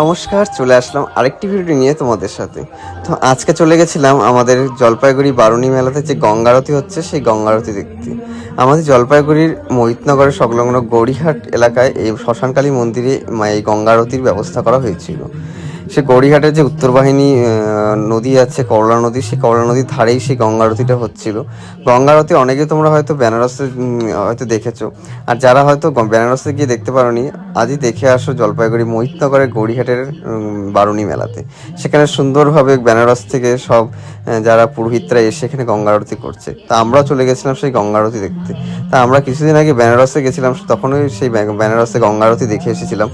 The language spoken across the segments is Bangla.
নমস্কার, চলে আসলাম আরেকটি ভিডিও নিয়ে তোমাদের সাথে। তো আজকে চলে গেছিলাম আমাদের জলপাইগুড়ি বারুণী মেলাতে যে গঙ্গারতি হচ্ছে, সেই গঙ্গারতি দেখতে। আমাদের জলপাইগুড়ির মহিতনগরের সংলগ্ন গৌরীহাট এলাকায় এই শ্মশানকালী মন্দিরে এই গঙ্গারতির ব্যবস্থা করা হয়েছিল। সে গৌরীহাটের যে উত্তর বাহিনী নদী আছে করলা নদী সেই করলা নদীর ধারেই সেই গঙ্গারতিটা হচ্ছিল। গঙ্গারতি অনেকে তোমরা হয়তো বেনারসে হয়তো দেখেছ। আর যারা হয়তো বেনারসে গিয়ে দেখতে পারোনি আজই দেখে আসো জলপাইগুড়ি মহিতনগরের উম, বারুণী মেলাতে। সেখানে সুন্দরভাবে বেনারস থেকে সব যারা পুরোহিতরা এসে এখানে গঙ্গারতি করছে। তা আমরাও চলে গেছিলাম সেই গঙ্গারতি দেখতে। তা আমরা কিছুদিন আগে বেনারসে গেছিলাম তখনই সেই বেনারসে গঙ্গারতি দেখে এসেছিলাম।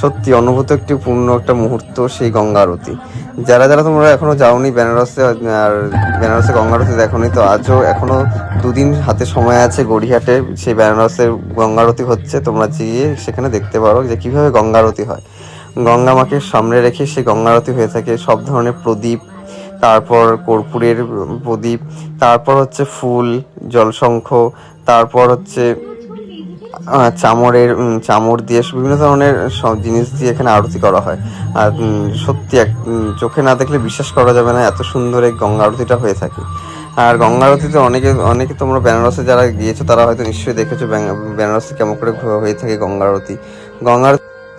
সত্যি অনুভূত একটি পূর্ণ একটা মুহূর্ত সেই গঙ্গা আরতি। যারা যারা তোমরা এখনও যাওনি বেনারসে আর বেনারসে গঙ্গা আরতি দেখোনি, তো আজও এখনও দুদিন হাতে সময় আছে গড়িয়াহাটে সেই বেনারসের গঙ্গা আরতি হচ্ছে, তোমরা গিয়ে সেখানে দেখতে পারো যে কীভাবে গঙ্গা আরতি হয়। গঙ্গা মাকে সামনে রেখে সেই গঙ্গা আরতি হয়ে থাকে সব ধরনের প্রদীপ, তারপর কর্পূরের প্রদীপ, তারপর হচ্ছে ফুল জলশঙ্খ তারপর হচ্ছে চামড়ের চামড় দিয়ে বিভিন্ন ধরনের সব জিনিস দিয়ে এখানে আরতি করা হয়। আর সত্যি এক চোখে না দেখলে বিশ্বাস করা যাবে না এত সুন্দর এই গঙ্গা আরতিটা হয়ে থাকে। আর গঙ্গা আরতিতে অনেকে অনেকে তোমরা বেনারসে যারা গিয়েছো, তারা হয়তো নিশ্চয়ই দেখেছ বেনারসে কেমন করে হয়ে থাকে গঙ্গা আরতি। গঙ্গা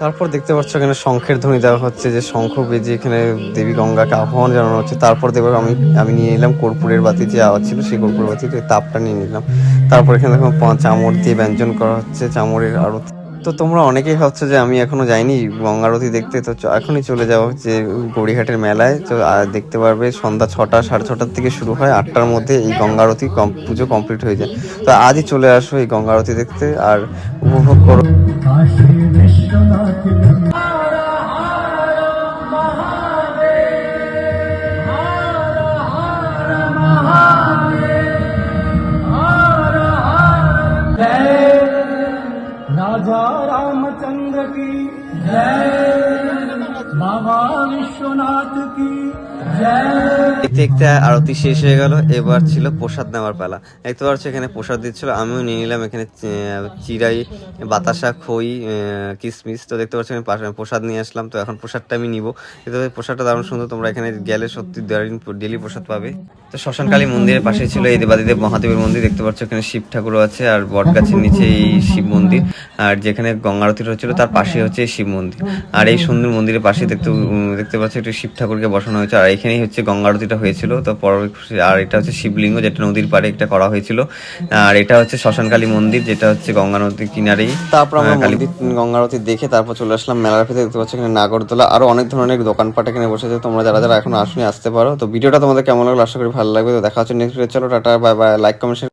তারপর দেখতে পাচ্ছ এখানে শঙ্খের ধ্বনি দেওয়া হচ্ছে, যে শঙ্খ বেজে এখানে দেবী গঙ্গাকে আহ্বান জানানো হচ্ছে। তারপর দেখো আমি আমি নিয়ে নিলাম কর্পূরের বাতি, যে আওয়াজ ছিল সেই কর্পূরের বাতি তাপটা নিয়ে নিলাম। তারপর এখানে দেখো চামড় দিয়ে ব্যঞ্জন করা হচ্ছে, চামড়ের আরতি। তো তোমরা অনেকেই ভাবছ যে আমি এখনও যাইনি গঙ্গারতি দেখতে, তো এখনই চলে যাও যে গড়িঘাটের মেলায়। তো দেখতে পারবে সন্ধ্যা ছটা, সাড়ে ছটার থেকে শুরু হয়, আটটার মধ্যে এই গঙ্গারতি পুজো কমপ্লিট হয়ে যায়। তো আজই চলে আসো এই গঙ্গারতি দেখতে আর উপভোগ করো। राजा रामचंद्र की। जय। बाबा विश्वनाथ की। দেখতে দেখতে আরতি শেষ হয়ে গেল। এবার ছিল প্রসাদ নেওয়ার পালা। দেখতে পাচ্ছ এখানে প্রসাদ দিচ্ছিল। আমিও নিয়ে নিলাম এখানে চিরাই বাতাসা, খই কিশমিশ তো দেখতে পাচ্ছ পাশে- প্রসাদ নিয়ে আসলাম। তো এখন প্রসাদটা আমি নিব। এই প্রসাদটা দারুণ সুন্দর। তোমরা এখানে গেলে সত্যি ডেলি প্রসাদ পাবে। তো শ্মশানকালী মন্দিরের পাশে ছিল এই দেবাদিদেব মহাদেবের মন্দির। দেখতে পাচ্ছ এখানে শিব ঠাকুরও আছে আর বট গাছের নিচে এই শিব মন্দির। আর যেখানে গঙ্গারতিটা হচ্ছিল, তার পাশে হচ্ছে এই শিব মন্দির। আর এই সুন্দর মন্দিরের পাশে দেখতে দেখতে পাচ্ছ একটু শিব ঠাকুরকে বসানো হয়েছে। আর এখানেই হচ্ছে গঙ্গা আরতিটা হয়েছিল। তো পরবর্তী আর এটা হচ্ছে শিবলিঙ্গ যেটা নদীর পাড়ে একটা করা হয়েছিল। আর এটা হচ্ছে শ্মশানকালী মন্দির যেটা হচ্ছে গঙ্গা নদীর কিনারেই। তারপর আমরা মন্দির গঙ্গা আরতি দেখে তারপর চলে আসলাম মেলার ভিতরে। দেখতে পাচ্ছি এখানে নাগরদোলা আরও অনেক ধরনের দোকানপাট এখানে বসেছে তোমরা যারা যারা এখন আসনি আসতে পারো। তো ভিডিওটা তোমাদের কেমন লাগল? আশা করি ভালো লাগবে। তো দেখা হচ্ছে নেক্সট চলো tata bye bye like comment